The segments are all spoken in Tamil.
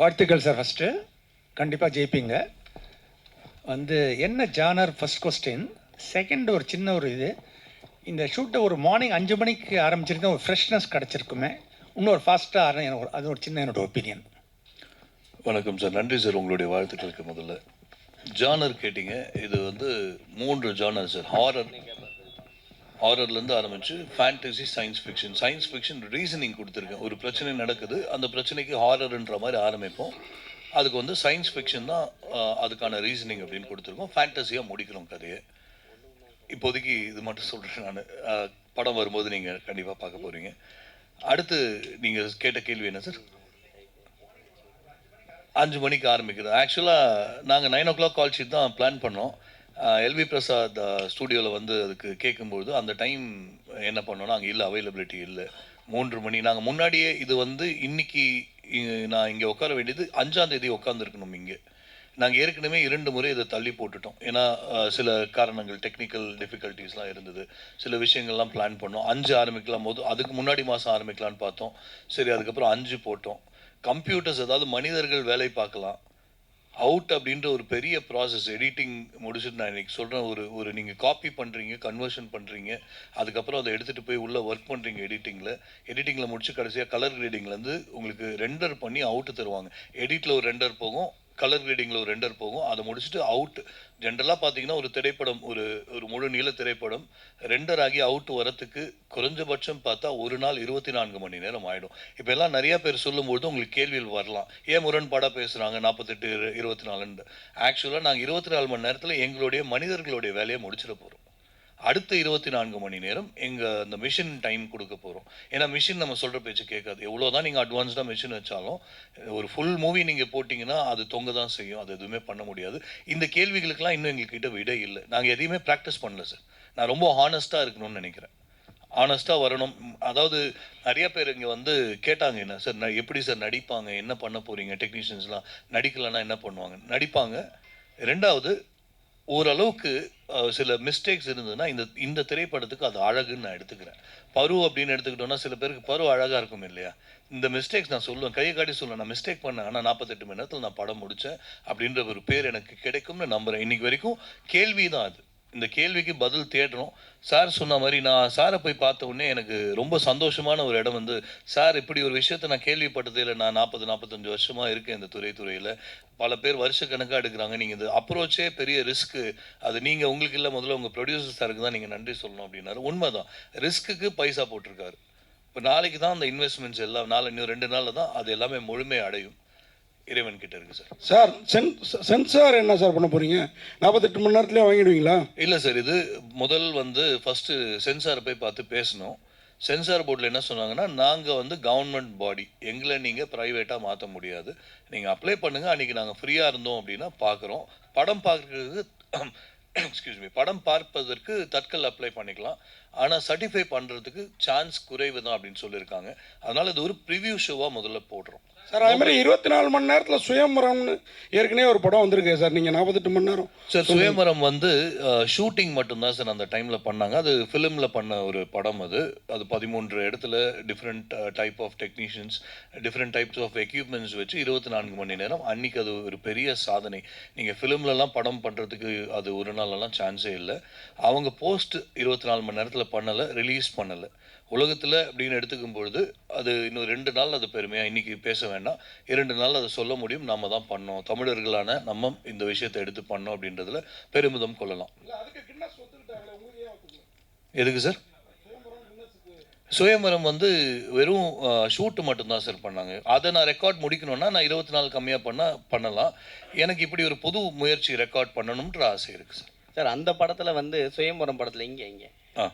வாழ்த்துக்கள் சார் ஃபஸ்ட்டு கண்டிப்பாக ஜெயிப்பீங்க. வந்து என்ன ஜானர் ஃபஸ்ட் கொஸ்டின் செகண்ட் ஒரு சின்ன ஒரு இது. இந்த ஷூட்டை ஒரு மார்னிங் அஞ்சு மணிக்கு ஆரம்பிச்சிருந்தா ஒரு ஃப்ரெஷ்னஸ் கிடச்சிருக்குமே. இன்னொரு ஃபாஸ்ட்டாக எனக்கு அது ஒரு சின்ன என்னோட ஒப்பீனியன் வணக்கம் சார் நன்றி சார் உங்களுடைய வாழ்த்துக்களுக்கு முதல்ல. ஜானர் கேட்டிங்க. இது வந்து மூன்று ஜானர் சார் ஹாரர் ஹாரர்லேருந்து ஆரம்பிச்சு fantasy science fiction science fiction reasoning கொடுத்துருக்கேன். ஒரு பிரச்சனை நடக்குது அந்த பிரச்சனைக்கு ஹாரர்ன்ற மாதிரி ஆரம்பிப்போம். அதுக்கு வந்து சயின்ஸ் ஃபிக்ஷன் தான் அதுக்கான ரீசனிங் அப்படின்னு கொடுத்துருக்கோம். ஃபேண்டசியாக முடிக்கிறோம் கதையை. இப்போதைக்கு இது மட்டும் சொல்கிறேன் நான். படம் வரும்போது நீங்கள் கண்டிப்பாக பார்க்க போகிறீங்க அடுத்து நீங்கள் கேட்ட கேள்வி என்ன சார் அஞ்சு மணிக்கு ஆரம்பிக்கிறது ஆக்சுவலாக நாங்கள் nine o'clock call sheet தான் பிளான் பண்ணோம். எல்வி பிரசாத் ஸ்டூடியோவில் வந்து அதுக்கு கேட்கும்பொழுது அந்த டைம் என்ன பண்ணோன்னா அங்கே இல்லை அவைலபிலிட்டி இல்லை. மூன்று மணி நாங்கள் முன்னாடியே இது வந்து இன்னைக்கு நான் இங்கே உட்கார வேண்டியது அஞ்சாந்தேதி உட்காந்துருக்கணும் இங்கே. நாங்கள் ஏற்கனவே இரண்டு முறை இதை தள்ளி போட்டுட்டோம். ஏன்னா சில காரணங்கள் டெக்னிக்கல் டிஃபிகல்ட்டிஸ்லாம் இருந்தது. சில விஷயங்கள்லாம் பிளான் பண்ணோம். அஞ்சு ஆரம்பிக்கலாம் போது அதுக்கு முன்னாடி மாதம் ஆரம்பிக்கலாம்னு பார்த்தோம். சரி அதுக்கப்புறம் அஞ்சு போட்டோம். கம்ப்யூட்டர்ஸ் அதாவது மனிதர்கள் வேலை பார்க்கலாம். அவுட் அப்படின்ற ஒரு பெரிய ப்ராசஸ் எடிட்டிங் முடிச்சுட்டு நான் இன்னைக்கு சொல்கிறேன் ஒரு ஒரு நீங்கள் காப்பி பண்ணுறீங்க கன்வர்ஷன் பண்ணுறீங்க அதுக்கப்புறம் அதை எடுத்துகிட்டு போய் உள்ளே ஒர்க் பண்ணுறீங்க எடிட்டிங்கில் எடிட்டிங்கில் முடிச்சு கடைசியாக கலர் கிரேடிங்லேருந்து உங்களுக்கு ரெண்டர் பண்ணி அவுட்டு தருவாங்க. எடிட்டில் ஒரு ரெண்டர் போகும் கலர் கிரேடிங்கில் ஒரு ரெண்டர் போகும். அதை முடிச்சுட்டு அவுட் ஜென்ரலாக பார்த்தீங்கன்னா ஒரு திரைப்படம் ஒரு ஒரு முழு நீள திரைப்படம் ரெண்டர் ஆகி அவுட் வரத்துக்கு குறைஞ்சபட்சம் பார்த்தா ஒரு நாள் இருபத்தி நான்கு மணி நேரம் ஆகிடும் இப்போ எல்லாம் நிறையா பேர் சொல்லும்பொழுது உங்களுக்கு கேள்விகள் வரலாம். ஏன் முரண்பாடாக பேசுகிறாங்க நாற்பத்தெட்டு இருபத்தி நாலுன்னு. ஆக்சுவலாக நாங்கள் இருபத்தி நாலு மணி நேரத்தில் எங்களுடைய மனிதர்களுடைய வேலையை முடிச்சிட போகிறோம் அடுத்த இருபத்தி நான்கு மணி நேரம் எங்கள் அந்த மிஷின் டைம் கொடுக்க போகிறோம் ஏன்னா மிஷின் நம்ம சொல்கிற பேச்சு கேட்காது. எவ்வளோ தான் நீங்கள் அட்வான்ஸ்டாக மிஷின் வச்சாலும் ஒரு ஃபுல் மூவி நீங்கள் போட்டிங்கன்னா அது தொங்க தான் செய்யும். அது எதுவுமே பண்ண முடியாது. இந்த கேள்விகளுக்கெல்லாம் இன்னும் எங்கள்கிட்ட விடை இல்லை. நாங்கள் எதையுமே ப்ராக்டிஸ் பண்ணல சார் நான் ரொம்ப ஹானஸ்ட்டாக இருக்கணும்னு நினைக்கிறேன். ஆனஸ்ட்டாக வரணும். அதாவது நிறைய பேர் இங்கே வந்து கேட்டாங்க என்ன சார் நான் எப்படி சார் நடிப்பாங்க? என்ன பண்ண போகிறீங்க டெக்னீஷியன்ஸ்லாம் நடிக்கலைன்னா என்ன பண்ணுவாங்க? நடிப்பாங்க. ரெண்டாவது ஓரளவுக்கு சில மிஸ்டேக்ஸ் இருந்ததுன்னா இந்த இந்த திரைப்படத்துக்கு அது அழகுன்னு நான் எடுத்துக்கிறேன். பரு அப்படின்னு எடுத்துக்கிட்டோன்னா சில பேருக்கு பரு அழகாக இருக்கும் இல்லையா? இந்த மிஸ்டேக்ஸ் நான் சொல்லுவேன். கையை காட்டி சொல்லுவேன். நான் மிஸ்டேக் பண்ணேன். ஆனால் நாற்பத்தெட்டு மணி நேரத்தில் நான் படம் முடித்தேன் அப்படின்ற ஒரு பேர் எனக்கு கிடைக்கும்னு நம்புகிறேன் இன்றைக்கி வரைக்கும் கேள்வி தான் அது. இந்த கேள்விக்கு பதில் தேடுறோம். சார் சொன்ன மாதிரி நான் சாரை போய் பார்த்த உடனே எனக்கு ரொம்ப சந்தோஷமான ஒரு இடம் வந்து சார் இப்படி ஒரு விஷயத்தை நான் கேள்விப்பட்டதே இல்லை. நான் நாற்பது நாற்பத்தஞ்சு வருஷமாக இருக்கேன் இந்த துறை துறையில். பல பேர் வருஷக்கணக்காக எடுக்கிறாங்க. நீங்கள் இந்த அப்ரோச்சே பெரிய ரிஸ்க்கு அது நீங்கள் உங்களுக்கு இல்லை முதல்ல உங்கள் ப்ரொடியூசர் சாருக்கு தான் நீங்கள் நன்றி சொல்லணும் அப்படின்னாரு. உண்மைதான். ரிஸ்க்குக்கு பைசா போட்டிருக்காரு. இப்போ நாளைக்கு தான் அந்த இன்வெஸ்ட்மெண்ட்ஸ் எல்லாம் நாலு இன்னும் ரெண்டு நாளில் தான் அது எல்லாமே முழுமை அடையும். இறைவன் கிட்ட இருக்கு சார் சார் சென் சென்சார் என்ன சார் பண்ண போறீங்க? நாற்பத்தெட்டு மணி நேரத்துலேயே வாங்கிடுவீங்களா? இல்லை சார் இது முதல் வந்து ஃபஸ்ட்டு சென்சாரை போய் பார்த்து பேசணும். சென்சார் போர்டில் என்ன சொன்னாங்கன்னா நாங்கள் வந்து கவர்மெண்ட் பாடி எங்களை நீங்கள் ப்ரைவேட்டாக மாற்ற முடியாது. நீங்கள் அப்ளை பண்ணுங்கள் அன்றைக்கி நாங்கள் ஃப்ரீயாக இருந்தோம் அப்படின்னா பார்க்குறோம். படம் பார்க்கறதுக்கு எக்ஸ்கியூஸ் மீ படம் பார்ப்பதற்கு தட்கல் அப்ளை பண்ணிக்கலாம். ஆனால் சர்டிஃபை பண்ணுறதுக்கு சான்ஸ் குறைவு தான் அப்படின்னு சொல்லியிருக்காங்க. அதனால் இது ஒரு ப்ரிவ்யூ ஷோவாக முதல்ல போடுறோம். சார் அதே மாதிரி இருபத்தி நாலு மணி நேரத்தில் சுயம்பரம்னு ஏற்கனவே ஒரு படம் வந்திருக்கு சார் நீங்கள் நாற்பத்தெட்டு மணி நேரம் சார் சுயமரம் வந்து ஷூட்டிங் மட்டும்தான் சார் அந்த டைமில் பண்ணாங்க. அது ஃபிலிமில் பண்ண ஒரு படம் அது. அது பதிமூன்று இடத்துல different type of technicians different types of equipments வச்சு இருபத்தி நான்கு மணி நேரம். அன்னைக்கு அது ஒரு பெரிய சாதனை. நீங்கள் ஃபிலிம்லலாம் படம் பண்ணுறதுக்கு அது ஒரு நாளெல்லாம் சான்ஸே இல்லை. அவங்க போஸ்ட் இருபத்தி நாலு மணி நேரத்தில் பண்ணலை ரிலீஸ் பண்ணலை. உலகத்தில் அப்படின்னு எடுத்துக்கும் பொழுது அது இன்னும் ரெண்டு நாள் அது பெருமையாக இன்னைக்கு பேச வேண்டாம். இரண்டு நாள் அதை சொல்ல முடியும் நம்ம தான் பண்ணோம். தமிழர்களான நம்ம இந்த விஷயத்தை எடுத்து பண்ணோம் அப்படின்றதுல பெருமிதம் கொள்ளலாம். எதுக்கு சார்? சுயமரம் வந்து வெறும் ஷூட்டு மட்டும்தான் சார் பண்ணாங்க. அதை நான் ரெக்கார்ட் முடிக்கணும்னா நான் இருபத்தி நாலு கம்மியாக பண்ணால் பண்ணலாம். எனக்கு இப்படி ஒரு புது முயற்சி ரெக்கார்ட் பண்ணணுன்ற ஆசை இருக்குது சார். சார் அந்த படத்தில் வந்து சுயம்பரம் படத்தில் இங்கே இங்கே. ஆ.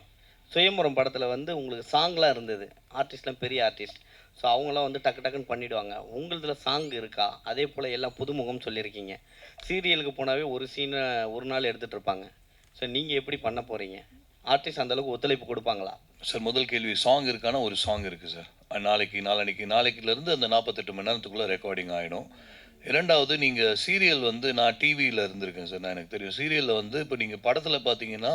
சுயம்பரம் படத்தில் வந்து உங்களுக்கு சாங்லாம் இருந்தது. ஆர்டிஸ்ட்லாம் பெரிய ஆர்டிஸ்ட் ஸோ அவங்களாம் வந்து டக்கு டக்குன்னு பண்ணிடுவாங்க. உங்களுதுல சாங் இருக்கா? அதே போல் எல்லாம் புதுமுகம் சொல்லியிருக்கீங்க. சீரியலுக்கு போனாவே ஒரு சீனை ஒரு நாள் எடுத்துகிட்டு இருப்பாங்க. ஸோ நீங்கள் எப்படி பண்ண போகிறீங்க ஆர்டிஸ்ட் அந்தளவுக்கு ஒத்துழைப்பு கொடுப்பாங்களா? சார் முதல் கேள்வி சாங் இருக்கானா? ஒரு சாங் இருக்குது சார். நாளைக்கு நாளன்னைக்கு நாளைக்குலேருந்து அந்த நாற்பத்தெட்டு மணி நேரத்துக்குள்ளே ரெக்கார்டிங் ஆகிடும் இரண்டாவது நீங்கள் சீரியல் வந்து நான் டிவியில் இருந்திருக்கேன் சார். நான் எனக்கு தெரியும். சீரியலில் வந்து இப்போ நீங்கள் படத்தில் பார்த்தீங்கன்னா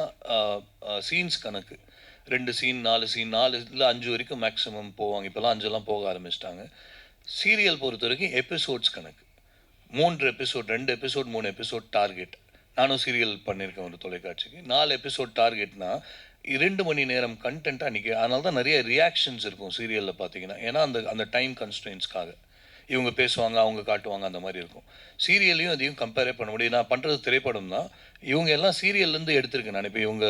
சீன்ஸ் கணக்கு. ரெண்டு சீன் நாலு சீன் நாலு இல்லை அஞ்சு வரைக்கும் மேக்ஸிமம் போவாங்க. இப்போல்லாம் அஞ்செல்லாம் போக ஆரம்பிச்சிட்டாங்க. சீரியல் பொறுத்த வரைக்கும் எபிசோட்ஸ் கணக்கு. மூன்று எபிசோட் ரெண்டு எபிசோட் மூணு எபிசோட் டார்கெட் நானும் சீரியல் பண்ணியிருக்கேன் ஒரு தொலைக்காட்சிக்கு. நாலு எபிசோட் டார்கெட்னா இரண்டு மணி நேரம் கண்டென்ட்டாக அன்றைக்கி அதனால தான் நிறைய ரியாக்ஷன்ஸ் இருக்கும் சீரியலில் பார்த்தீங்கன்னா. ஏன்னா அந்த அந்த டைம் கன்ஸ்டன்ஸ்க்காக இவங்க பேசுவாங்க அவங்க காட்டுவாங்க அந்த மாதிரி இருக்கும். சீரியல்லையும் அதையும் கம்பேரே பண்ண முடியும். நான் பண்ணுறது திரைப்படம் தான். இவங்க எல்லாம் சீரியல்லேருந்து எடுத்திருக்கேன் நான். இப்போ இவங்க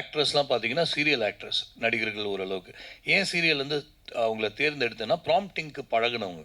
ஆக்ட்ரஸ்லாம் பார்த்தீங்கன்னா சீரியல் ஆக்ட்ரஸ் நடிகர்கள் ஓரளவுக்கு. ஏன் சீரியல்லேருந்து அவங்கள தேர்ந்தெடுத்தேன்னா ப்ராம்ப்டிங்க்கு பழகுனவங்க.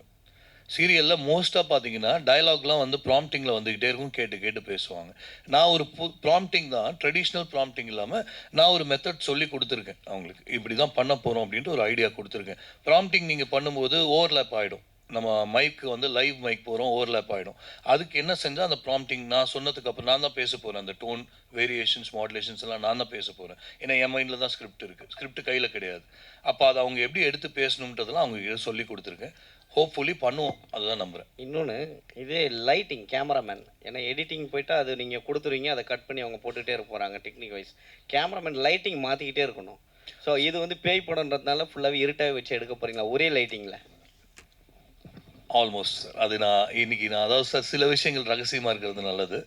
சீரியலில் மோஸ்ட்டாக பார்த்தீங்கன்னா டயலாக்லாம் வந்து ப்ராம்ப்டிங்கில் வந்துக்கிட்டே இருக்கும். கேட்டு கேட்டு பேசுவாங்க. நான் ஒரு பு ப்ராம்ப்டிங் தான் ட்ரெடிஷ்னல் ப்ராம்ப்டிங் இல்லாமல் நான் ஒரு மெத்தட் சொல்லி கொடுத்துருக்கேன் அவங்களுக்கு. இப்படி தான் பண்ண போகிறோம் அப்படின்ட்டு ஒரு ஐடியா கொடுத்துருக்கேன். ப்ராம்ப்டிங் நீங்கள் பண்ணும்போது ஓவர்லேப் ஆகிடும் நம்ம மைக்கு வந்து லைவ் மைக் போகிறோம் ஓவர்லேப் ஆகிடும் அதுக்கு என்ன செஞ்சால் அந்த ப்ராம்ப்டிங் நான் சொன்னதுக்கு அப்புறம் நான் தான் பேச போகிறேன் அந்த டோன் வேரியேஷன்ஸ் மாடுலேஷன்ஸ் எல்லாம் நான் தான் பேச போகிறேன் ஏன்னா என் மைண்டில் தான் ஸ்கிரிப்ட் இருக்குது ஸ்கிரிப்ட் கையில் கிடையாது. அப்போ அதை அவங்க எப்படி எடுத்து பேசணுன்றதெல்லாம் அவங்க சொல்லி கொடுத்துருக்கேன். ஹோப்ஃபுல்லி பண்ணுவோம். அதுதான் நம்புகிறேன் இன்னொன்று இதே லைட்டிங் கேமராமேன் ஏன்னா எடிட்டிங் போயிட்டு அது நீங்கள் கொடுத்துருவீங்க அதை கட் பண்ணி அவங்க போட்டுகிட்டே இருக்க போகிறாங்க டெக்னிக் வைஸ் கேமராமேன் லைட்டிங் மாற்றிக்கிட்டே இருக்கணும். ஸோ இது வந்து பேய் படம்ன்றதுனால ஃபுல்லாகவே இருட்டாக வச்சு எடுக்க போகிறீங்களா ஒரே லைட்டிங்கில் ஆல்மோஸ்ட் சார் அது நான் இன்னைக்கு நான் அதாவது சார் சில விஷயங்கள் ரகசியமாக இருக்கிறது நல்லது.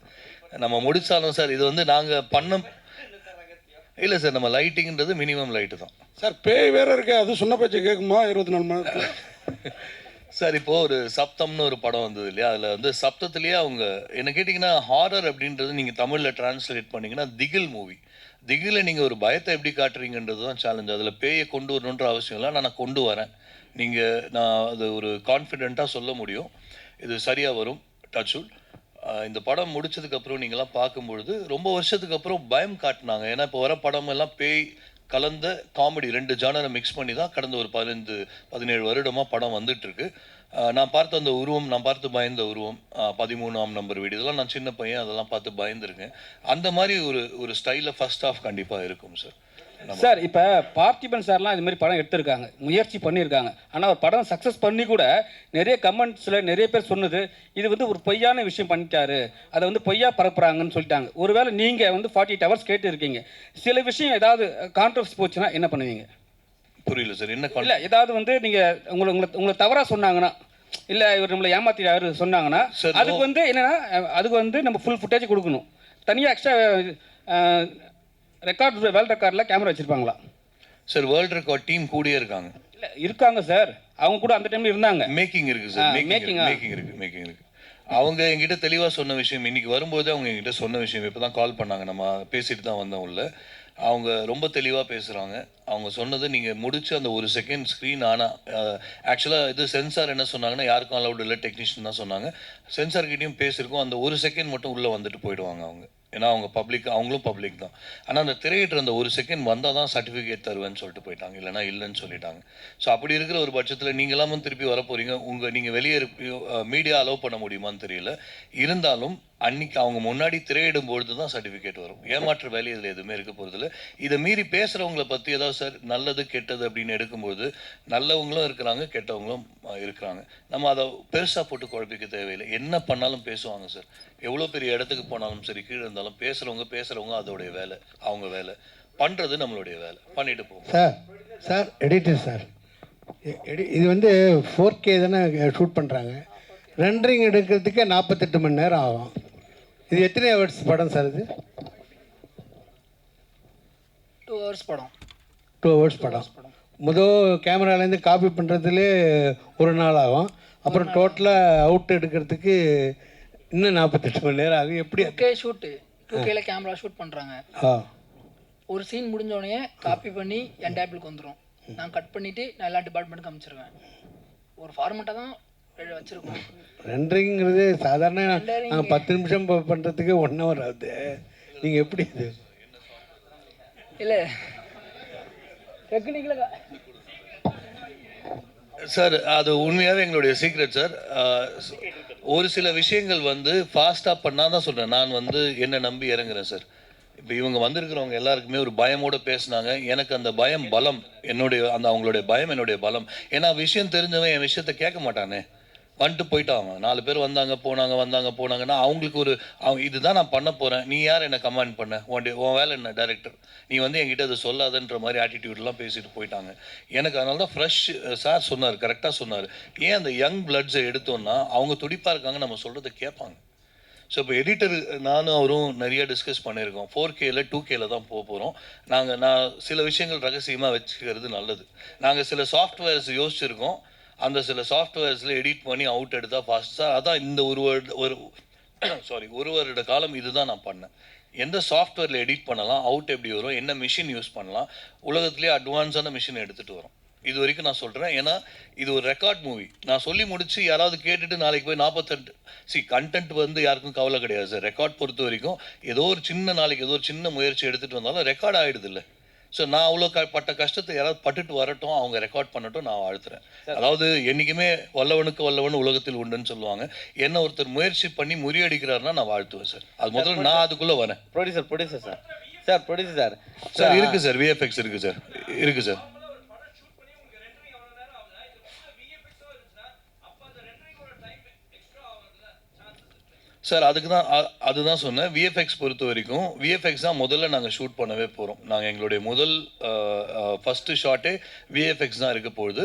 நம்ம முடிச்சாலும் சார் இது வந்து நாங்கள் பண்ண இல்லை சார் நம்ம லைட்டிங்ன்றது மினிமம் லைட்டு தான். சார் பேய் வேற இருக்கு அது சொன்ன பேச்சு கேட்குமா இருபத்தி நாலு மணி சார் இப்போ ஒரு சப்தம்னு ஒரு படம் வந்தது இல்லையா? அதில் வந்து சப்தத்திலேயே அவங்க என்ன கேட்டிங்கன்னா ஹாரர் அப்படின்றது நீங்கள் தமிழில் டிரான்ஸ்லேட் பண்ணீங்கன்னா திகில் மூவி திகில நீங்கள் ஒரு பயத்தை எப்படி காட்டுறீங்கன்றது தான் சேலஞ்ச் அதில் பேயை கொண்டு வரணுன்ற அவசியம் இல்லை. நான் கொண்டு வரேன். நீங்கள் நான் அது ஒரு கான்ஃபிடெண்ட்டாக சொல்ல முடியும். இது சரியாக வரும் டச்சுல். இந்த படம் முடிச்சதுக்கப்புறம் நீங்களாம் பார்க்கும்பொழுது ரொம்ப வருஷத்துக்கு அப்புறம் பயம் காட்டினாங்க. ஏன்னா இப்போ வர படம் எல்லாம் பேய் கலந்த காமெடி ரெண்டு ஜானரை மிக்ஸ் பண்ணி தான் கடந்த ஒரு பதினைந்து பதினேழு வருடமாக படம் வந்துட்டுருக்கு. நான் பார்த்த அந்த உருவம் நான் பார்த்து பயந்த உருவம் பதிமூணாம் நம்பர் வீடு இதெல்லாம் நான் சின்ன பையன் அதெல்லாம் பார்த்து பயந்துருக்கேன். அந்த மாதிரி ஒரு ஒரு ஸ்டைலில் ஃபஸ்ட் ஆஃப் கண்டிப்பாக இருக்கும் சார் சார் இப்போ பார்த்திபன் சார்லாம் இது மாதிரி படம் எடுத்திருக்காங்க. முயற்சி பண்ணியிருக்காங்க. ஆனால் ஒரு படம் சக்ஸஸ் பண்ணி கூட நிறைய கமெண்ட்ஸில் நிறைய பேர் சொன்னது இது வந்து ஒரு பொய்யான விஷயம் பண்ணிட்டாரு. அதை வந்து பொய்யா பரப்புறாங்கன்னு சொல்லிட்டாங்க. ஒருவேளை நீங்கள் வந்து ஃபார்ட்டி எயிட் ஹவர்ஸ் கேட்டு இருக்கீங்க சில விஷயம் ஏதாவது கான்ட்ரவர்சி போச்சுன்னா என்ன பண்ணுவீங்க? புரியல சார். என்ன இல்லை ஏதாவது வந்து நீங்கள் உங்களை உங்களை உங்களை தவறாக சொன்னாங்கன்னா இல்லை இவர் நம்மளை ஏமாத்திட்டாரு சொன்னாங்கன்னா அதுக்கு. வந்து என்னன்னா அதுக்கு வந்து நம்ம ஃபுல் ஃபுட்டேஜ் கொடுக்கணும். தனியாக எக்ஸ்ட்ரா ரெக்கார்ட் வேர்ல்ட் ரெக்கார்டில் கேமரா வச்சுருப்பாங்களா? சார் வேர்ல்ட் ரெக்கார்ட் டீம் கூடயே இருக்காங்க. இல்ல இருக்காங்க சார் அவங்க கூட அந்த டைம்ல இருந்தாங்க. மேக்கிங் இருக்கு சார் மேக்கிங்? மேக்கிங் இருக்கு மேக்கிங் இருக்கு அவங்க என்கிட்ட தெளிவாக சொன்ன விஷயம் இன்னைக்கு வரும்போது அவங்க என்கிட்ட சொன்ன விஷயம் இப்போ தான் கால் பண்ணாங்க. நம்ம பேசிட்டு தான் வந்தோம் உள்ள. அவங்க ரொம்ப தெளிவாக பேசுகிறாங்க அவங்க சொன்னது நீங்கள் முடிச்சு அந்த ஒரு செகண்ட் ஸ்க்ரீன் ஆனால் ஆக்சுவலாக இது சென்சார் என்ன சொன்னாங்கன்னா யாருக்கும் அலௌட் இல்லை டெக்னீஷியன் தான் சொன்னாங்க. சென்சார் கிட்டயும் பேசியிருக்கோம் அந்த ஒரு செகண்ட் மட்டும் உள்ளே வந்துட்டு போயிடுவாங்க அவங்க. ஏன்னா அவங்க பப்ளிக் அவங்களும் பப்ளிக் தான். ஆனால் அந்த திரையிட்டு அந்த ஒரு செகண்ட் வந்தால் தான் சர்டிஃபிகேட் தருவேன்னு சொல்லிட்டு போயிட்டாங்க. இல்லைனா இல்லைன்னு சொல்லிட்டாங்க. ஸோ அப்படி இருக்கிற ஒரு பட்சத்தில் நீங்களாமும் திருப்பி வர போறீங்க உங்கள் நீங்கள் வெளியே மீடியா அலோவ் பண்ண முடியுமான்னு தெரியல. இருந்தாலும் அன்னைக்கு அவங்க முன்னாடி திரையிடும் பொழுது தான் சர்டிஃபிகேட் வரும். ஏமாற்று வேலை இதில் எதுவுமே இருக்க போகிறதில்ல இதை மீறி பேசுகிறவங்கள பற்றி ஏதாவது சார் நல்லது கெட்டது அப்படின்னு எடுக்கும்போது நல்லவங்களும் இருக்கிறாங்க கெட்டவங்களும் இருக்கிறாங்க. நம்ம அதை பெருசாக போட்டு குழப்பிக்க தேவையில்லை. என்ன பண்ணாலும் பேசுவாங்க சார். எவ்வளோ பெரிய இடத்துக்கு போனாலும் சரி கீழே இருந்தாலும் பேசுகிறவங்க பேசுகிறவங்க அதோடைய வேலை அவங்க வேலை. பண்ணுறது நம்மளுடைய வேலை. பண்ணிட்டு போவோம் சார் சார் எடிட்டர் சார். எ- எடி இது வந்து ஃபோர் கே தானே ஷூட் பண்ணுறாங்க ரெண்டரிங் எடுக்கிறதுக்கே நாற்பத்தெட்டு மணி நேரம் ஆகும். இது எத்தனை ஹவர்ஸ் படம் சார் இது? டூ ஹவர்ஸ் படம். டூ ஹவர்ஸ் படம். முதல் கேமராலேருந்து காப்பி பண்ணுறதுலே ஒரு நாள் ஆகும். அப்புறம் டோட்டலாக அவுட் எடுக்கிறதுக்கு இன்னும் நாற்பத்தெட்டு மணி நேரம் ஆகும். எப்படி டூ கே ஷூட்டு டூ கேல கேமரா ஷூட் பண்ணுறாங்க ஒரு சீன் முடிஞ்ச உடனே காப்பி பண்ணி என் டேபிளுக்கு வந்துடும் நான் கட் பண்ணிவிட்டு நான் எல்லா டிபார்ட்மெண்ட்டுக்கு அமைச்சிருவேன். ஒரு ஃபார்மெட்டாக தான் வச்சிருக்கோம். ரெண்டரிங்கிறது சாதாரண நாங்கள் பத்து நிமிஷம் பண்ணுறதுக்கு ஒன் ஹவர் ஆகுது. நீங்கள் எப்படி இது? இல்லை. டெக்னிக்கலாக சார் அது உண்மையாகவே எங்களுடைய சீக்ரெட் சார். ஒரு சில விஷயங்கள் வந்து ஃபாஸ்ட்டாக பண்ணால் தான் சொல்கிறேன் நான் வந்து என்னை நம்பி இறங்குறேன் சார். இப்போ இவங்க வந்திருக்கிறவங்க எல்லாருக்குமே ஒரு பயமோட பேசுனாங்க. எனக்கு அந்த பயம் பலம் என்னுடைய அந்த அவங்களுடைய பயம் என்னுடைய பலம். ஏன்னா விஷயம் தெரிஞ்சவன் என் விஷயத்த கேட்க மாட்டானே. வந்துட்டு போயிட்டாங்க நாலு பேர் வந்தாங்க போனாங்க வந்தாங்க போனாங்கன்னா அவங்களுக்கு ஒரு அவங்க இதுதான் நான் பண்ண போகிறேன் நீ யார் என்ன கமாண்ட் பண்ண? உன் டே- உன் வேலை என்ன டைரக்டர் நீ வந்து என்கிட்ட அதை சொல்லாதன்ற மாதிரி ஆட்டிடியூட்லாம் பேசிட்டு போயிட்டாங்க. எனக்கு அதனால தான் ஃப்ரெஷ் சார் சொன்னார் கரெக்டாக சொன்னார். ஏன் அந்த யங் பிளட்ஸை எடுத்தோன்னா அவங்க துடிப்பாக இருக்காங்க நம்ம சொல்கிறத கேட்பாங்க. ஸோ இப்போ எடிட்டர் நானும் அவரும் நிறைய டிஸ்கஸ் பண்ணியிருக்கோம். ஃபோர் கேல டூ கேல தான் போக போகிறோம் நாங்கள் நான் சில விஷயங்கள் ரகசியமாக வச்சுக்கிறது நல்லது. நாங்கள் சில சாஃப்ட்வேர்ஸ் யோசிச்சிருக்கோம். அந்த சில சாஃப்ட்வேர்ஸில் எடிட் பண்ணி அவுட் எடுத்தால் ஃபாஸ்ட்டாக அதான் இந்த ஒரு வருட ஒரு சாரி ஒரு வருட காலம் இதுதான் நான் பண்ணேன். எந்த சாஃப்ட்வேரில் எடிட் பண்ணலாம் அவுட் எப்படி வரும் என்ன மிஷின் யூஸ் பண்ணலாம் உலகத்துலேயே அட்வான்ஸான மிஷின் எடுத்துகிட்டு வரும். இது வரைக்கும் நான் சொல்கிறேன் ஏன்னா இது ஒரு ரெக்கார்ட் மூவி நான் சொல்லி முடிச்சு யாராவது கேட்டுட்டு நாளைக்கு போய் நாற்பத்தெட்டு சி கண்டென்ட் வந்து யாருக்கும் கவலை கிடையாது சார் ரெக்கார்ட் பொறுத்த வரைக்கும் ஏதோ ஒரு சின்ன நாளைக்கு ஏதோ ஒரு சின்ன முயற்சி எடுத்துகிட்டு வந்தாலும் ரெக்கார்ட் ஆகிடுது இல்லை. ஸோ நான் அவ்வளோ க பட்ட கஷ்டத்தை யாராவது பட்டுட்டு வரட்டும் அவங்க ரெக்கார்ட் பண்ணட்டும் நான் வாழ்த்துறேன். அதாவது என்றைக்குமே வல்லவனுக்கு வல்லவன் உலகத்தில் உண்டுன்னு சொல்லுவாங்க. என்ன ஒருத்தர் முயற்சி பண்ணி முறியடிக்கிறாருன்னா நான் வாழ்த்துவேன் சார். அது முதல்ல நான் அதுக்குள்ளே வரேன். Producer producer sir. Sir producer sir. Sir இருக்கு சார். விஎஃப்எக்ஸ் இருக்கு சார். இருக்கு சார். சார் அதுக்கு தான் அதுதான் சொன்னேன். விஎஃப்எக்ஸ் பொறுத்த வரைக்கும் விஎஃப்எக்ஸ் தான் முதல்ல நாங்கள் ஷூட் பண்ணவே போகிறோம் நாங்கள் எங்களுடைய முதல் ஃபஸ்ட்டு ஷாட்டே விஎஃப்எக்ஸ் தான் இருக்க போகுது.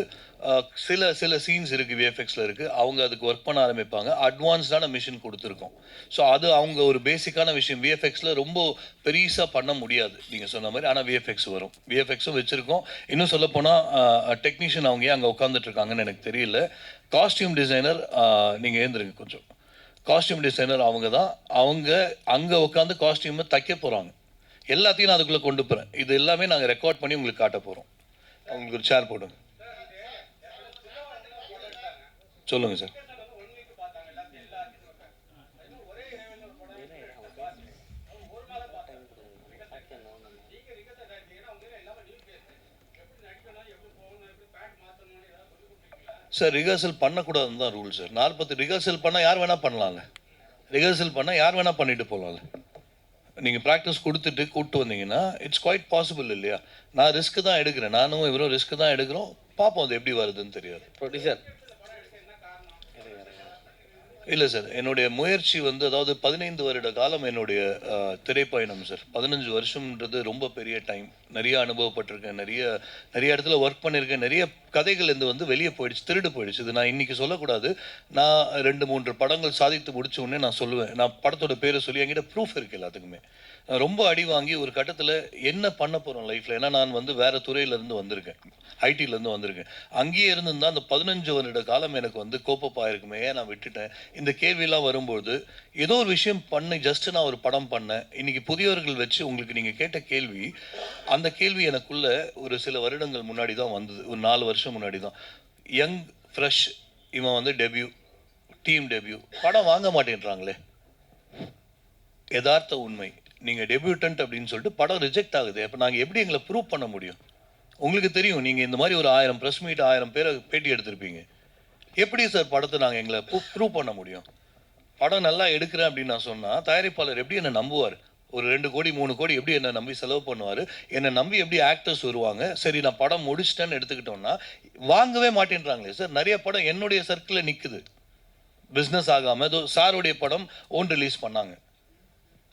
சில சில சீன்ஸ் இருக்குது விஎஃப்எக்ஸில் இருக்குது அவங்க அதுக்கு ஒர்க் பண்ண ஆரம்பிப்பாங்க. அட்வான்ஸ்டான மிஷின் கொடுத்துருக்கோம். ஸோ அது அவங்க ஒரு பேசிக்கான விஷயம். விஎஃப்எக்ஸில் ரொம்ப பெருசாக பண்ண முடியாது. நீங்கள் சொன்ன மாதிரி. ஆனால் விஎஃப்எக்ஸ் வரும். விஎஃப்எக்ஸும் வச்சுருக்கோம். இன்னும் சொல்லப்போனால் டெக்னீஷியன் அவங்க ஏன் அங்கே உட்காந்துட்டு இருக்காங்கன்னு எனக்கு தெரியல. காஸ்டியூம் டிசைனர் நீங்கள் ஏந்திருங்க கொஞ்சம். காஸ்டியூம் டிசைனர் அவங்க தான். அவங்க அங்கே உட்காந்து காஸ்டியூமை தைக்க போகிறாங்க எல்லாத்தையும் நான் அதுக்குள்ளே கொண்டு போகிறேன் இது எல்லாமே நாங்கள் ரெக்கார்ட் பண்ணி உங்களுக்கு காட்ட போகிறோம் அவங்களுக்கு ஒரு சேர் போடுங்க. சொல்லுங்கள் சார் சார் ரிஹர்சல் பண்ணக்கூடாதுன்னு தான் ரூல் சார். நாற்பத்தி ரிஹர்சல் பண்ணால் யார் வேணால் பண்ணலாம்ல. ரிஹர்சல் பண்ணால் யார் வேணால் பண்ணிட்டு போகலாம்ல நீங்கள் ப்ராக்டிஸ் கொடுத்துட்டு கூப்பிட்டு வந்தீங்கன்னா இட்ஸ் குவைட் பாசிபிள் இல்லையா? நான் ரிஸ்க் தான் எடுக்கிறேன். நானும் இவரும் ரிஸ்க் தான் எடுக்கிறோம். பார்ப்போம் அது எப்படி வருதுன்னு தெரியாது. ப்ரொடியூசர் இல்லை சார் என்னுடைய முயற்சி வந்து அதாவது பதினைந்து வருட காலம் என்னுடைய திரைப்பயணம் சார். பதினஞ்சு வருஷம்ன்றது ரொம்ப பெரிய டைம். நிறைய அனுபவப்பட்டிருக்கேன் நிறைய நிறைய இடத்துல ஒர்க் பண்ணியிருக்கேன் நிறைய கதைகள் இருந்து வந்து வெளியே போயிடுச்சு திருடு போயிடுச்சு. இது நான் இன்னைக்கு சொல்லக்கூடாது. நான் ரெண்டு மூன்று படங்கள் சாதித்து முடிச்ச உடனே நான் சொல்லுவேன். நான் படத்தோட பேரை சொல்லி என்கிட்ட ப்ரூஃப் இருக்கு எல்லாத்துக்குமே. ரொம்ப அடி வாங்கி ஒரு கட்டத்தில் என்ன பண்ண போகிறோம் லைஃப்பில் ஏன்னா நான் வந்து வேறு துறையிலேருந்து வந்திருக்கேன். ஐடியிலேருந்து வந்திருக்கேன். அங்கேயே இருந்திருந்தா அந்த பதினஞ்சு வருட காலம் எனக்கு வந்து கோப்பப்பாக இருக்குமே ஏன் நான் விட்டுட்டேன்? இந்த கேள்வியெல்லாம் வரும்போது ஏதோ ஒரு விஷயம் பண்ணி ஜஸ்ட்டு நான் ஒரு படம் பண்ணேன். இன்றைக்கி புதியவர்கள் வச்சு உங்களுக்கு நீங்கள் கேட்ட கேள்வி அந்த கேள்வி எனக்குள்ள ஒரு சில வருடங்கள் முன்னாடி தான் வந்தது. ஒரு நாலு வருஷம் முன்னாடி தான். யங் ஃப்ரெஷ் இவன் வந்து டெபியூ டீம் டெபியூ படம் வாங்க மாட்டேன்றாங்களே. யதார்த்த உண்மை. நீங்கள் டெபியூட்டன்ட் அப்படின்னு சொல்லிட்டு படம் ரிஜெக்ட் ஆகுது. அப்போ நாங்கள் எப்படி எங்களை ப்ரூவ் பண்ண முடியும்? உங்களுக்கு தெரியும் நீங்கள் இந்த மாதிரி ஒரு ஆயிரம் ப்ரெஸ் மீட் ஆயிரம் பேரை பேட்டி எடுத்திருப்பீங்க. எப்படி சார் படத்தை நாங்கள் எங்களை ப்ரூவ் பண்ண முடியும்? படம் நல்லா எடுக்கிறேன் அப்படின்னு நான் சொன்னால் தயாரிப்பாளர் எப்படி என்னை நம்புவார்? ஒரு ரெண்டு கோடி மூணு கோடி எப்படி என்னை நம்பி செலவு பண்ணுவார்? என்னை நம்பி எப்படி ஆக்டர்ஸ் வருவாங்க? சரி நான் படம் முடிச்சிட்டேன்னு எடுத்துக்கிட்டோம்னா வாங்கவே மாட்டேன்றாங்களே சார் நிறைய படம் என்னுடைய சர்க்கிளில் நிற்குது பிஸ்னஸ் ஆகாமல் சாருடைய படம் ஓன் ரிலீஸ் பண்ணாங்க.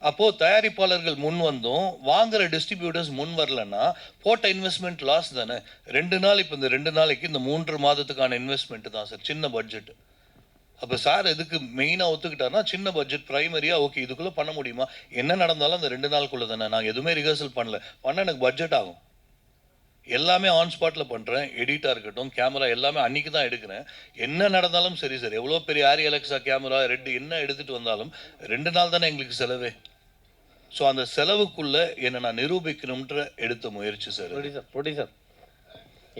அப்போது தயாரிப்பாளர்கள் முன் வந்தும் வாங்குற டிஸ்ட்ரிபியூட்டர்ஸ் முன் வரலன்னா போட்ட இன்வெஸ்ட்மெண்ட் லாஸ் தானே. ரெண்டு நாள் இப்போ இந்த ரெண்டு நாளைக்கு இந்த மூன்று மாதத்துக்கான இன்வெஸ்ட்மெண்ட் தான் சார் சின்ன பட்ஜெட் அப்போ சார் எதுக்கு மெயினாக ஒத்துக்கிட்டார்னா சின்ன பட்ஜெட் ப்ரைமரியாக ஓகே இதுக்குள்ளே பண்ண முடியுமா? என்ன நடந்தாலும் அந்த ரெண்டு நாளுக்குள்ளே தானே. நாங்கள் எதுவுமே ரிஹர்சல் பண்ணல. பண்ண எனக்கு பட்ஜெட் ஆகும். எல்லாமே ஆன் ஸ்பாட்டில் பண்ணுறேன் எடிட்டாக இருக்கட்டும் கேமரா எல்லாமே அன்றைக்கி தான் எடுக்கிறேன். என்ன நடந்தாலும் சரி சார். எவ்வளோ பெரிய ஆரி அலெக்ஸா கேமரா ரெண்டு என்ன எடுத்துகிட்டு வந்தாலும் ரெண்டு நாள் தானே எங்களுக்கு செலவே. ஸோ அந்த செலவுக்குள்ளே என்னை நான் நிரூபிக்கணுன்ற எடுத்த முயற்சி சார் ப்ரொடியூசர் ப்ரொடியூசர்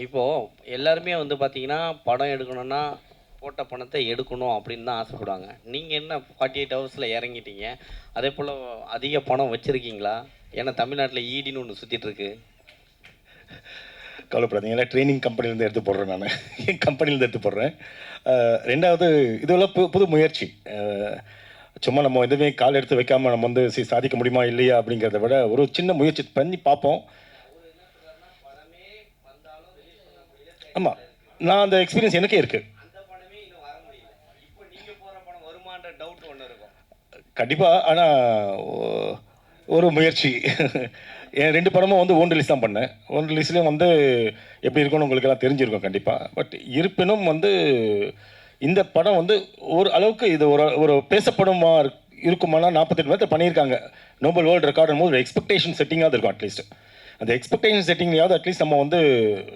இப்போது எல்லாருமே வந்து பார்த்தீங்கன்னா படம் எடுக்கணும்னா போட்ட பணத்தை எடுக்கணும் அப்படின்னு தான் ஆசைப்படுவாங்க. நீங்கள் என்ன ஃபார்ட்டி எயிட் ஹவர்ஸில் இறங்கிட்டீங்க? அதே போல் அதிக பணம் வச்சுருக்கீங்களா? ஏன்னா தமிழ்நாட்டில் ஈடின்னு ஒன்று சுற்றிட்டுருக்கு கவலைப்படாதீங்க. எல்லாம் ட்ரைனிங் கம்பெனிலேருந்து எடுத்து போடுறேன் நான். என் கம்பெனிலேருந்து எடுத்து போடுறேன். ரெண்டாவது இதெல்லாம் புது புது முயற்சி. சும்மா நம்ம எதுவுமே கால் எடுத்து வைக்காமல் நம்ம வந்து சாதிக்க முடியுமா இல்லையா அப்படிங்கிறத விட ஒரு சின்ன முயற்சி பண்ணி பார்ப்போம். ஆமாம் நான் அந்த எக்ஸ்பீரியன்ஸ் எனக்கே இருக்குது கண்டிப்பாக ஆனால் ஒரு முயற்சி. என் ரெண்டு படமும் வந்து ஓன் ரிலீஸ் தான் பண்ணேன். ஓன் ரிலீஸ்லேயும் வந்து எப்படி இருக்கும்னு உங்களுக்கு எல்லாம் தெரிஞ்சிருக்கும் கண்டிப்பாக பட் இருப்பினும் வந்து இந்த படம் வந்து ஒரு அளவுக்கு இது ஒரு ஒரு பேசப்படுமா இருக்- இருக்குமானா நாற்பத்தெட்டு மணி பண்ணியிருக்காங்க. நோபல் வேர்ல்டு ரெக்கார்டும் போது ஒரு எக்ஸ்பெக்டேஷன் செட்டிங்காவது இருக்கும் அட்லீஸ்ட் அந்த எக்ஸ்பெக்டேஷன் செட்டிங்லையாவது அட்லீஸ்ட் நம்ம வந்து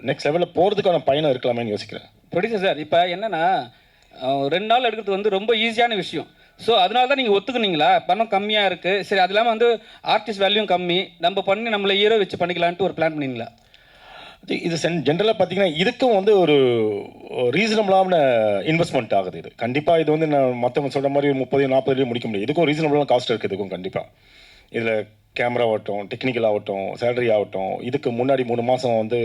நெக்ஸ்ட் லெவலில் போகிறதுக்கான பயணம் இருக்கலாமேன்னு யோசிக்கிறேன். ப்ரொடியூசர் சார் இப்போ என்னென்னா ரெண்டு நாள் எடுக்கிறது வந்து ரொம்ப ஈஸியான விஷயம். ஸோ அதனால தான் நீங்கள் ஒத்துக்குனீங்களா? பணம் கம்மியாக இருக்குது சரி அது இல்லாமல் வந்து ஆர்டிஸ்ட் வேல்யூம் கம்மி. நம்ம பண்ணி நம்மளை ஹீரோ வச்சு பண்ணிக்கலான்ட்டு ஒரு பிளான் பண்ணிங்களா? இது சென் ஜென்ரலாக பார்த்தீங்கன்னா இதுக்கும் வந்து ஒரு ரீசனபிளான இன்வெஸ்ட்மெண்ட் ஆகுது இது. கண்டிப்பாக இது வந்து நான் மற்றவங்க சொல்கிற மாதிரி முப்பது நாற்பதுலேயும் முடிக்க முடியும் இதுக்கும் ரீசனபிளான காஸ்ட் இருக்குது இதுக்கும் கண்டிப்பாக இதில் கேமரா ஆகட்டும் டெக்னிக்கல் ஆகட்டும் சேலரி ஆகட்டும் இதுக்கு முன்னாடி மூணு மாதம் வந்து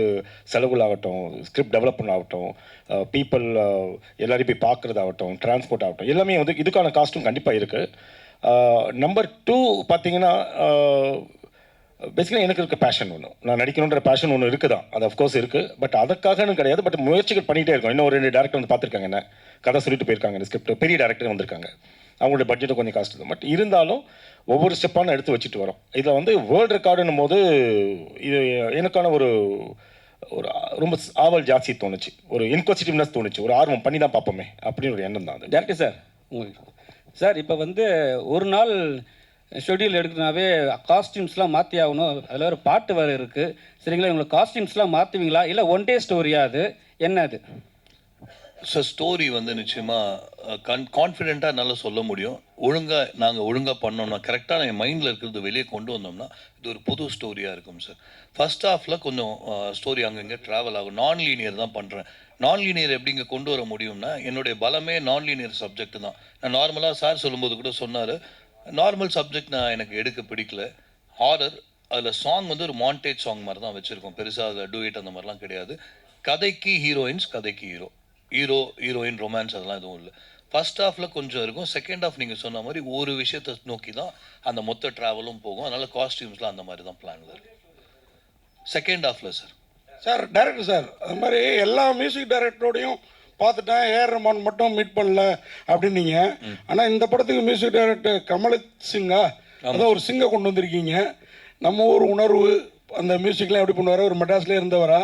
செலவுகள் ஆகட்டும் ஸ்கிரிப்ட் டெவலப்மெண்ட் ஆகட்டும் பீப்புள் எல்லாரையும் போய் பார்க்குறதாகட்டும் டிரான்ஸ்போர்ட் ஆகட்டும் எல்லாமே வந்து இதுக்கான காஸ்ட்டும் கண்டிப்பாக இருக்குது நம்பர் டூ பார்த்தீங்கன்னா பேசிக்கலாக எனக்கு இருக்க பேஷன் ஒன்று நான் நடிக்கணுன்ற பேஷன் ஒன்று இருக்குது தான் அது அஃப்கோர்ஸ் இருக்குது பட் அதற்காகன்னு கிடையாது. பட் முயற்சிகள் பண்ணிகிட்டே இருக்கோம். இன்னும் ஒரு ரெண்டு டேரக்டர் வந்து பார்த்துருக்காங்க என்ன? கதை சொல்லிட்டு போயிருக்காங்க. இந்த ஸ்கிரிப்ட் பெரிய டேரக்டர் வந்திருக்காங்க. அவங்களுடைய பட்ஜெட்டு கொஞ்சம் காஸ்ட் தான் பட் இருந்தாலும் ஒவ்வொரு ஸ்டெப்பான எடுத்து வச்சுட்டு வரோம். இதில் வந்து வேர்ல்டு ரெக்கார்டுன்னும் போது இது எனக்கான ஒரு ஒரு ரொம்ப ஆவல் ஜாஸ்தி தோணுச்சு. ஒரு இன்கொசிட்டிவ்னஸ் தோணுச்சு. ஒரு ஆர்வம் பண்ணி தான் பார்ப்போமே அப்படின்னு ஒரு எண்ணம் தான் அது. டேரக்டர் சார் உங்களுக்கு. சார் இப்போ வந்து ஒரு நாள் ஷெட்யூல் எடுக்கணுனாவே காஸ்டியூம்ஸ்லாம் மாற்றி ஆகணும். அதில் ஒரு பாட்டு வேறு இருக்குது சரிங்களா? இவங்களுக்கு காஸ்டியூம்ஸ்லாம் மாற்றுவீங்களா இல்லை ஒன் டே ஸ்டோரியா அது? என்ன அது? ஸோ ஸ்டோரி வந்து நிச்சயமாக கன் கான்ஃபிடெண்ட்டாக என்னால் சொல்ல முடியும். ஒழுங்காக நாங்கள் ஒழுங்காக பண்ணோம்னா கரெக்டாக என் மைண்டில் இருக்கிறது வெளியே கொண்டு வந்தோம்னா இது ஒரு புது ஸ்டோரியாக இருக்கும் சார் ஃபர்ஸ்ட் ஹாஃபில் கொஞ்சம் ஸ்டோரி அங்கங்கே ட்ராவல் ஆகும். நான் லீனியர் தான் பண்ணுறேன் நான் லீனியர் எப்படிங்க கொண்டு வர முடியும்னா என்னுடைய பலமே நான் லீனியர் சப்ஜெக்ட் தான். நான் நார்மலாக சார் சொல்லும்போது கூட சொன்னார் நார்மல் சப்ஜெக்ட் நான் எனக்கு எடுக்க பிடிக்கல. ஹாரர் அதில் சாங் வந்து ஒரு மாண்டேஜ் சாங் மாதிரி தான் வச்சுருக்கோம். பெருசாக அதில் டூயிட் அந்த மாதிரிலாம் கிடையாது. கதைக்கு ஹீரோயின்ஸ் கதைக்கு ஹீரோ ஹீரோ ஹீரோயின் ரொமான்ஸ் அதெல்லாம் எதுவும் இல்லை. ஃபர்ஸ்ட் ஹாஃபில் கொஞ்சம் இருக்கும். செகண்ட் ஹாஃப் நீங்கள் சொன்ன மாதிரி ஒரு விஷயத்தை நோக்கி தான் அந்த மொத்த ட்ராவலும் போகும். அதனால காஸ்டியூம்ஸ்லாம் அந்த மாதிரி தான் பிளான்ல இருக்கு. செகண்ட் ஹாஃபில் சார் சார் டைரக்டர் சார் அது மாதிரி எல்லா மியூசிக் டைரக்டரோடையும் பார்த்துட்டேன். ஏஆர் ரஹ்மான் மட்டும் மீட் பண்ணல அப்படின்னீங்க. ஆனால் இந்த படத்துக்கு மியூசிக் டைரக்டர் கமல் சிங்கா அதான் ஒரு சிங்கை கொண்டு வந்திருக்கீங்க. நம்ம ஊர் உணர்வு அந்த மியூசிக்லாம் எப்படி பண்ணுவார்? ஒரு மெட்ராஸ்லேயே இருந்தவரா?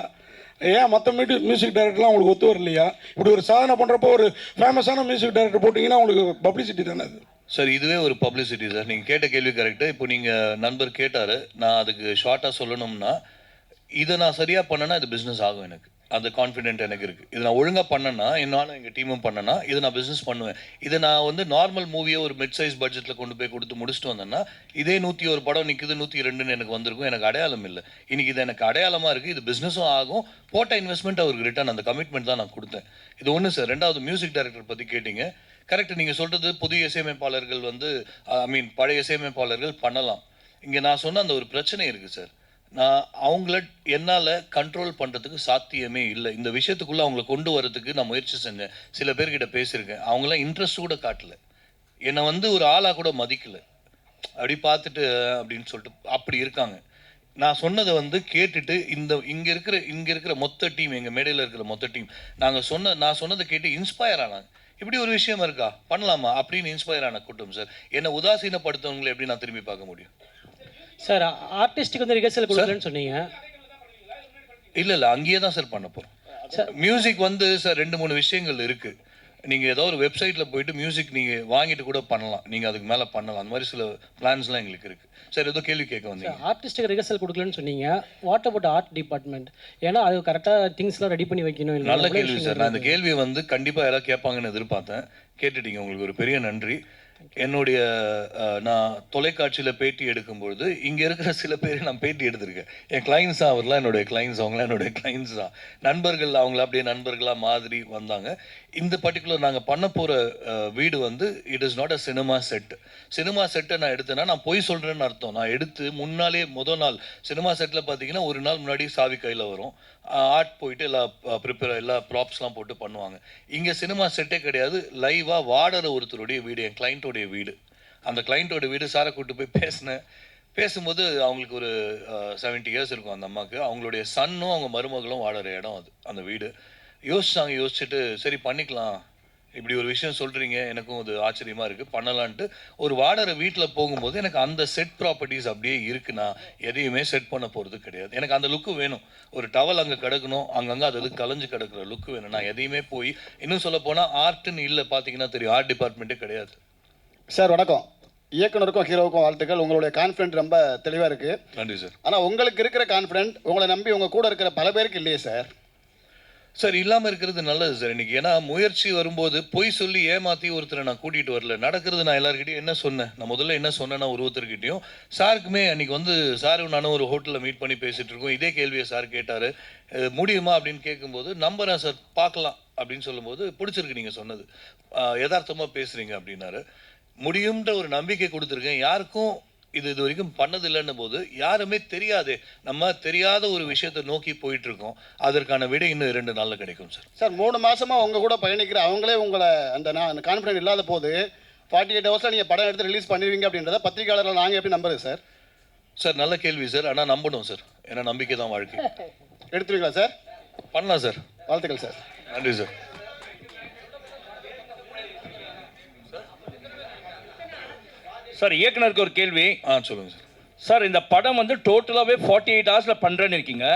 ஏன் மற்ற மீட்டு மியூசிக் டைரக்டர்லாம் உங்களுக்கு ஒத்து வரலையா? இப்படி ஒரு சாதனை பண்ணுறப்போ ஒரு ஃபேமஸான மியூசிக் டைரக்டர் போட்டிங்கன்னா உங்களுக்கு பப்ளிசிட்டி தானே அது? சார் இதுவே ஒரு பப்ளிசிட்டி சார் நீங்கள் கேட்ட கேள்வி கரெக்டு இப்போ நீங்கள் நண்பர் கேட்டார் நான் அதுக்கு ஷார்ட்டாக சொல்லணும்னா இதை நான் சரியாக பண்ணேன்னா இது பிஸ்னஸ் ஆகும் எனக்கு. அந்த கான்ஃபிடென்ட் எனக்கு இருக்குது இது நான் ஒழுங்காக பண்ணேன்னா என்னால் எங்கள் டீமும் பண்ணேன்னா இதை நான் பிஸ்னஸ் பண்ணுவேன். இதை நான் வந்து நார்மல் மூவியை ஒரு மிட் சைஸ் பட்ஜெட்டில் கொண்டு போய் கொடுத்து முடிச்சுட்டு வந்தேன்னா இதே நூற்றி ஒரு படம் நிற்குது நூற்றி ரெண்டுன்னு எனக்கு வந்திருக்கும். எனக்கு அடையாளம் இல்லை. இன்னைக்கு இது எனக்கு அடையாளமாக இருக்குது இது பிஸ்னஸும் ஆகும். போட்ட இன்வெஸ்ட்மெண்ட் அவருக்கு ரிட்டர்ன் அந்த கமிட்மெண்ட் தான் நான் கொடுத்தேன். இது ஒன்று சார் ரெண்டாவது மியூசிக் டைரக்டர் பற்றி கேட்டிங்க. கரெக்ட் நீங்கள் சொல்கிறது புதிய இசையமைப்பாளர்கள் வந்து ஐ மீன் பழைய இசையமைப்பாளர்கள் பண்ணலாம். இங்கே நான் சொன்ன அந்த ஒரு பிரச்சனை இருக்குது சார் நான் அவங்கள என்னால் கண்ட்ரோல் பண்ணுறதுக்கு சாத்தியமே இல்லை. இந்த விஷயத்துக்குள்ளே அவங்கள கொண்டு வரதுக்கு நான் முயற்சி செஞ்சேன். சில பேர்கிட்ட பேசியிருக்கேன். அவங்களாம் இன்ட்ரெஸ்ட் கூட காட்டல. என்னை வந்து ஒரு ஆளாக கூட மதிக்கலை. அப்படி பார்த்துட்டு அப்படின்னு சொல்லிட்டு அப்படி இருக்காங்க. நான் சொன்னதை வந்து கேட்டுட்டு இந்த இங்கே இருக்கிற இங்கே இருக்கிற மொத்த டீம் எங்கள் மேடையில் இருக்கிற மொத்த டீம் நாங்கள் சொன்ன நான் சொன்னதை கேட்டு இன்ஸ்பயர் ஆனாங்க. இப்படி ஒரு விஷயம் இருக்கா? பண்ணலாமா? அப்படின்னு இன்ஸ்பயர் ஆன கூட்டம் சார் என்னை உதாசீனப்படுத்தவங்களை எப்படி நான் திரும்பி பார்க்க முடியும்? சார் ஆர்டிஸ்ட்டுக்கு வந்து ரிஹர்சல் கொடுக்கலன்னு சொன்னீங்க. இல்லை இல்லை அங்கேயே தான் சார் பண்ண போகிறோம் மியூசிக் வந்து சார் ரெண்டு மூணு விஷயங்கள் இருக்குது நீங்கள் ஏதோ ஒரு வெப்சைட்டில் போயிட்டு மியூசிக் நீங்கள் வாங்கிட்டு கூட பண்ணலாம். நீங்கள் அதுக்கு மேலே பண்ணலாம். அந்த மாதிரி சில பிளான்ஸ்லாம் எங்களுக்கு இருக்குது சார் ஏதோ கேள்வி கேட்க வந்தீங்க. ஆர்டிஸ்ட்டுக்கு ரிஹர்சல் கொடுக்கலன்னு சொன்னீங்க. வாட் அபவுட் ஆர்ட் டிபார்ட்மெண்ட் ஏன்னா அது கரெக்டாக திங்ஸ்லாம் ரெடி பண்ணி வைக்கணும் நல்ல கேள்வி சார். நான் இருக்கு. கேள்வியை வந்து கண்டிப்பாக யாராவது கேட்பாங்கன்னு எதிர்பார்த்தேன். கேட்டுட்டீங்க. உங்களுக்கு ஒரு பெரிய நன்றி. என்னுடைய நான் தொலைக்காட்சியில் பேட்டி எடுக்கும்பொழுது இங்கே இருக்கிற சில பேர் நான் பேட்டி எடுத்திருக்கேன். என் கிளைண்ட்ஸ் அவர்லாம் என்னுடைய கிளைண்ட்ஸ் அவங்களாம் என்னுடைய கிளைண்ட்ஸ் தான் நண்பர்கள் அவங்கள அப்படியே நண்பர்களாக மாதிரி வந்தாங்க. இந்த பர்டிகுலர் நாங்கள் பண்ண போகிற வீடு வந்து it is not a cinema set cinema செட்டை நான் எடுத்தேன்னா நான் பொய் சொல்கிறேன்னு அர்த்தம். நான் எடுத்து முன்னாலே முதல் நாள் சினிமா செட்டில் பார்த்தீங்கன்னா ஒரு நாள் முன்னாடி சாவி கையில் வரும். ஆர்ட் போயிட்டு எல்லா ப்ரிப்பேர் எல்லா ப்ராப்ஸ்லாம் போட்டு பண்ணுவாங்க. இங்கே சினிமா செட்டே கிடையாது. லைவாக வாடற ஒருத்தருடைய வீடு என் கிளைண்ட்டோடைய வீடு. அந்த கிளைண்ட்டோட வீடு சாரை கூட்டு போய் பேசினேன். பேசும்போது அவங்களுக்கு ஒரு செவன்ட்டி இயர்ஸ் இருக்கும் அந்த அம்மாவுக்கு அவங்களுடைய சன்னும் அவங்க மருமகளும் வாடுற இடம் அது அந்த வீடு. யோசிச்சாங்க யோசிச்சுட்டு சரி பண்ணிக்கலாம். இப்படி ஒரு விஷயம் சொல்கிறீங்க எனக்கும் அது ஆச்சரியமாக இருக்குது பண்ணலான்ட்டு ஒரு வாடகை வீட்டில் போகும்போது எனக்கு அந்த செட் ப்ராப்பர்ட்டிஸ் அப்படியே இருக்கு நான் எதையுமே செட் பண்ண போகிறது கிடையாது. எனக்கு அந்த லுக்கு வேணும். ஒரு டவல் அங்கே கிடக்கணும். அங்கங்கே அது அது கலைஞ்சு கிடக்குற லுக்கு வேணும். நான் எதையுமே போய் இன்னும் சொல்ல போனால் ஆர்ட்னு இல்லை பார்த்தீங்கன்னா தெரியும். ஆர்ட் டிபார்ட்மெண்ட்டே கிடையாது. சார் வணக்கம். இயக்குனருக்கும் ஹீரோவுக்கும் வாழ்த்துக்கள். உங்களுடைய கான்ஃபிடென்ட் ரொம்ப தெளிவாக இருக்குது நன்றி சார் ஆனால் உங்களுக்கு இருக்கிற கான்ஃபிடென்ட் உங்களை நம்பி உங்கள் கூட இருக்கிற பல பேருக்கு இல்லையே சார் சார் இல்லாமல் இருக்கிறது நல்லது சார் இன்னைக்கு. ஏன்னா முயற்சி வரும்போது பொய் சொல்லி ஏமாற்றி ஒருத்தரை நான் கூட்டிகிட்டு வரல. நடக்கிறது நான் எல்லாருக்கிட்டையும் என்ன சொன்னேன்? நான் முதல்ல என்ன சொன்னேன்னா ஒரு ஒருத்தர்கிட்டையும் சாருக்குமே அன்னைக்கு வந்து சாரும் நானும் ஒரு ஹோட்டலில் மீட் பண்ணி பேசிட்டு இருக்கோம். இதே கேள்வியை சார் கேட்டார். முடியுமா? அப்படின்னு கேட்கும்போது நம்புறேன் சார் பார்க்கலாம். அப்படின்னு சொல்லும்போது பிடிச்சிருக்கு நீங்கள் சொன்னது. யதார்த்தமாக பேசுகிறீங்க அப்படின்னாரு. முடியும்ன்ற ஒரு நம்பிக்கை கொடுத்துருக்கேன். யாருக்கும் இது இது வரைக்கும் பண்ணதில்லைன்னும் போது யாருமே தெரியாதே. நம்ம தெரியாத ஒரு விஷயத்தை நோக்கி போயிட்டு இருக்கோம் அதற்கான விடை இன்னும் இரண்டு நாள்ல கிடைக்கும் சார். சார் மூணு மாசமாக உங்கள் கூட பயணிக்கிற அவங்களே உங்களை அந்த நான் கான்ஃபிடென்ட் இல்லாத போது ஃபார்ட்டி எயிட் ஹவர்ஸில் நீங்கள் படம் எடுத்து ரிலீஸ் பண்ணிடுவீங்க அப்படின்றத பத்திரிகையாளர்கள் நாங்கள் எப்படி நம்புறது சார்? சார் நல்ல கேள்வி சார். ஆனால் நம்பணும் சார். ஏன்னா நம்பிக்கை தான் வாழ்க்கை. எடுத்துருவீங்களா சார்? பண்ணலாம் சார். வாழ்த்துக்கள் சார். நன்றி சார். சார் இயக்குனருக்கு ஒரு கேள்வி. ஆ சொல்லுங்கள் சார். சார் இந்த படம் வந்து டோட்டலாகவே ஃபார்ட்டி எயிட் ஹவர்ஸில் பண்ணுறேன்னு இருக்கீங்க.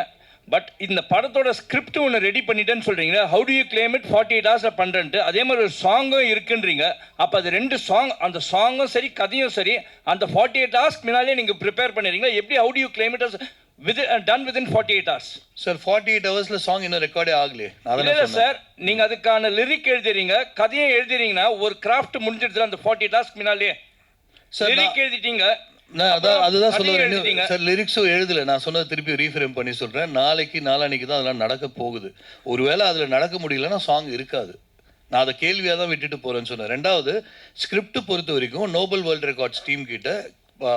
பட் இந்த படத்தோட ஸ்கிரிப்ட் ஒன்று ரெடி பண்ணிட்டேன்னு சொல்கிறீங்க how do you claim it forty eight ஹவர்ஸில் பண்ணுறேன்ட்டு அதே மாதிரி ஒரு சாங்கும் இருக்குன்றீங்க. அப்போ அது ரெண்டு சாங் அந்த சாங்கும் சரி கதையும் சரி அந்த ஃபார்ட்டி எயிட் ஹவர்ஸ்க்கு முன்னாலே நீங்கள் ப்ரிப்பேர் பண்ணிடுறீங்களா எப்படி how do you claim it with done within forty eight hours sir forty eight ஹவர்ஸில் சாங் இன்னும் ரெக்கார்டே ஆகலையே. இல்லை சார். நீங்கள் அதுக்கான லிரிக் எழுதுறீங்க கதையும் எழுதுறீங்கன்னா ஒரு கிராஃப்ட் முடிஞ்சிடுது அந்த ஃபார்ட்டி எயிட் ஹவர்ஸ்க்கு முன்னாலே லிரிக் எழுதிட்டீங்க. அதுதான் சொல்ல. சார் லிரிக்ஸும் எழுதல. நான் சொன்னதை திருப்பி ரீஃப்ரேம் பண்ணி சொல்றேன். நாளைக்கு நாளான்னைக்கு தான் அதெல்லாம் நடக்க போகுது. ஒருவேளை அதுல நடக்க முடியலன்னா சாங் இருக்காது. நான் அதை கேள்வியாக தான் விட்டுட்டு போறேன்னு சொன்னேன். ரெண்டாவது ஸ்கிரிப்ட் பொறுத்த வரைக்கும் நோபல் வேர்ல்ட் ரெக்கார்ட்ஸ் டீம் கிட்ட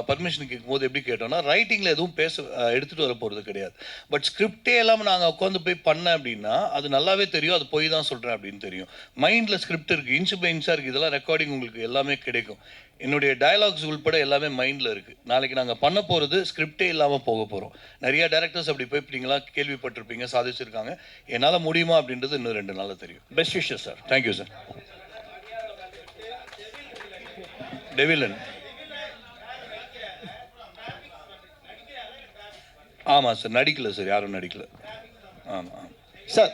பர்மிஷன் கேட்கும்போது எப்படி கேட்டோம்னா ரைட்டிங்கில் எதுவும் பேச எடுத்துட்டு வர போகிறது கிடையாது. பட் ஸ்கிரிப்டே இல்லாமல் நாங்கள் உட்காந்து போய் பண்ணேன் அப்படின்னா அது நல்லாவே தெரியும். அது போய் தான் சொல்கிறேன் அப்படின்னு தெரியும். மைண்டில் ஸ்கிரிப்ட் இருக்குது இன்ச்சு பை இன்ச்சாக இருக்குது இதெல்லாம் ரெக்கார்டிங் உங்களுக்கு எல்லாமே கிடைக்கும். என்னுடைய டயலாக்ஸ் உள்பட எல்லாமே மைண்டில் இருக்குது நாளைக்கு நாங்கள் பண்ண போகிறது ஸ்கிரிப்டே இல்லாமல் போக போகிறோம் நிறைய டேரக்டர்ஸ் அப்படி போய் இப்படிங்களா கேள்விப்பட்டிருப்பீங்க சாதிச்சிருக்காங்க. என்னால் முடியுமா அப்படின்றது இன்னும் ரெண்டு நாளில் தெரியும். பெஸ்ட் விஷயம் சார் தேங்க்யூ சார் டெவிலன் ஆமாம் சார் நடிக்கல சார் யாரும் நடிக்கல. ஆமாம் ஆமாம் சார்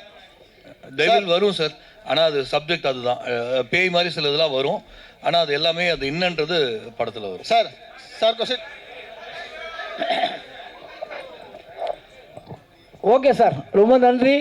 டெவில் வரும் சார் ஆனால் அது சப்ஜெக்ட் அதுதான். பேய் மாதிரி சில இதெல்லாம் வரும். ஆனால் அது எல்லாமே அது என்னன்றது படத்தில் வரும். Sir sir question okay sir ரொம்ப நன்றி.